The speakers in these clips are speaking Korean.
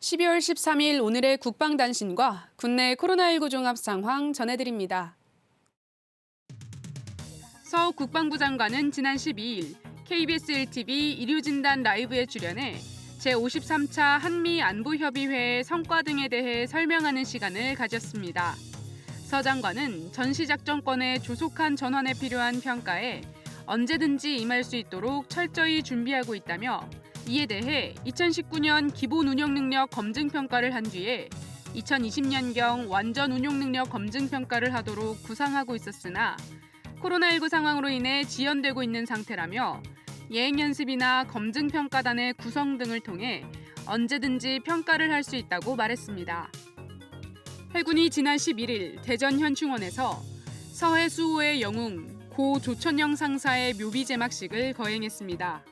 12월 13일 오늘의 국방단신과 국내 코로나19 종합 상황 전해드립니다. 서 국방부 장관은 지난 12일 KBS 1TV 의료진단 라이브에 출연해 제53차 한미 안보협의회의 성과 등에 대해 설명하는 시간을 가졌습니다. 서 장관은 전시작전권의 조속한 전환에 필요한 평가에 언제든지 임할 수 있도록 철저히 준비하고 있다며 이에 대해 2019년 기본 운영 능력 검증 평가를 한 뒤에 2020년경 완전 운용 능력 검증 평가를 하도록 구상하고 있었으나 코로나19 상황으로 인해 지연되고 있는 상태라며 예행 연습이나 검증 평가단의 구성 등을 통해 언제든지 평가를 할 수 있다고 말했습니다. 해군이 지난 11일 대전 현충원에서 서해 수호의 영웅 고 조천영 상사의 묘비 제막식을 거행했습니다.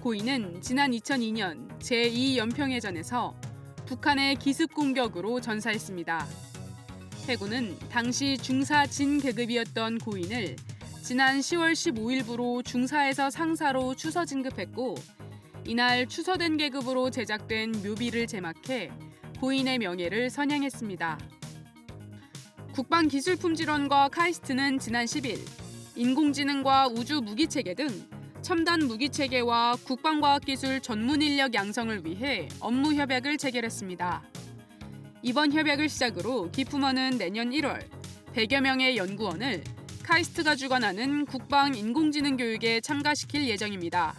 고인은 지난 2002년 제2연평해전에서 북한의 기습 공격으로 전사했습니다. 해군은 당시 중사 진 계급이었던 고인을 지난 10월 15일부로 중사에서 상사로 추서 진급했고 이날 추서된 계급으로 제작된 묘비를 제막해 고인의 명예를 선양했습니다. 국방기술품질원과 카이스트는 지난 10일 인공지능과 우주 무기체계 등 첨단 무기 체계와 국방과학기술 전문 인력 양성을 위해 업무 협약을 체결했습니다. 이번 협약을 시작으로 기품원은 내년 1월 100여 명의 연구원을 카이스트가 주관하는 국방 인공지능 교육에 참가시킬 예정입니다.